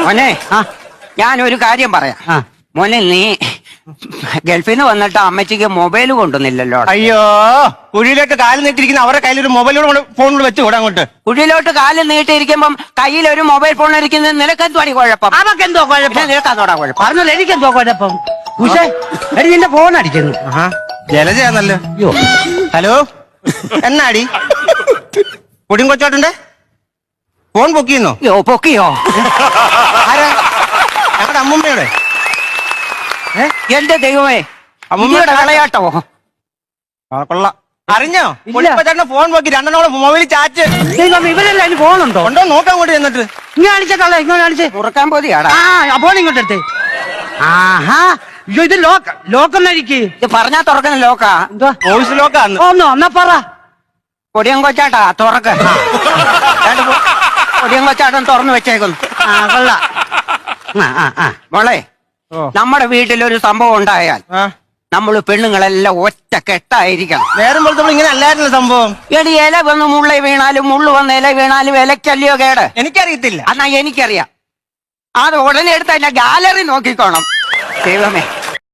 മോനെ ആ. ഞാനൊരു കാര്യം പറയാം. മോനെ നീ ഗൾഫിൽ നിന്ന് വന്നിട്ട് അമ്മച്ചിക്ക് മൊബൈൽ കൊണ്ടുവന്നില്ലല്ലോ. അയ്യോ കുഴിയിലോട്ട് കാൽ നീട്ടിരിക്കുന്ന അവരുടെ കയ്യിൽ ഒരു മൊബൈലോട് ഫോണിൽ വെച്ച് കൂടെ അങ്ങോട്ട്. കുഴിയിലോട്ട് കാൽ നീട്ടിയിരിക്കുമ്പം കയ്യിൽ ഒരു മൊബൈൽ ഫോൺ ഇരിക്കുന്നത് നിനക്കെന്തോടി കുഴപ്പം? അവക്ക് എന്തോ കുഴപ്പം നിനക്കെന്തോടാ കുഴപ്പം? പറഞ്ഞല്ലോ എനിക്കെന്തോ കുഴപ്പം? ഉഷേ എടി നിന്റെ ഫോൺ അടിക്കുന്നു. ജലജയാന്നല്ലോ അയ്യോ. ഹലോ എന്നാടി? കുടിയും കൊച്ചോട്ടുണ്ട് ഫോൺ പൊക്കിയെന്നോ? യോ പൊക്കിയോ? ആരാ? ഞങ്ങളുടെ അമ്മൂമ്മയുടെ. ഏ? എന്റെ ദൈവമേ അമ്മൂമ്മ കളയാട്ടോ. ആ കൊള്ളാം. അറിഞ്ഞോ? ഇല്ല. കുടിപ്പച്ചേട്ടന്റെ ഫോൺ പൊക്കി രണ്ടെണ്ണോടെ മൊബൈലിൽ ചാറ്റ്. ദൈവം ഇവരല്ല അതിന് ഫോണുണ്ടോ? ഉണ്ടോ നോക്കാൻ കൂടി എന്നിട്ട് ഇങ്ങനെ കാണിച്ചേക്കള്ള ഇങ്ങനെ കാണിച്ചേ. തുറക്കാൻ പോതിയാടാ ആ ഫോൺ ഇങ്ങോട്ട് എടുത്തേ. ആഹാ. അയ്യോ ഇത് ലോക്ക് ലോക്കൊന്നഴിക്ക് ഇത് പറഞ്ഞാ തുറക്കുന്ന ലോക്കാ. എന്തുവാ? വോയിസ് ലോക്കാന്ന്. ഒന്നോ എന്നാ പറ. കൊടിയൻ കൊച്ചാട്ടാ തുറക്ക്. രണ്ട് കൊച്ചാട്ടൻ തുറന്നു വെച്ചേക്കുന്നു. ആ കൊള്ള. മോളെ. നമ്മുടെ വീട്ടിലൊരു സംഭവം ഉണ്ടായാൽ നമ്മൾ പെണ്ണുങ്ങളെല്ലാം ഒറ്റ കെട്ടായിരിക്കണം. നേരം പോലത്തെ ഇങ്ങനെ അല്ലായിരുന്നു സംഭവം. എടി ഇല വന്ന് മുള്ള വീണാലും മുള്ളു വന്ന് ഇല വീണാലും ഇലക്കല്ലയോ കേട്? എനിക്കറിയത്തില്ല. എന്നാ എനിക്കറിയാം. അത് ഉടനെ എടുത്ത് അതിന്റെ ഗാലറി നോക്കിക്കോണം. ദൈവമേ.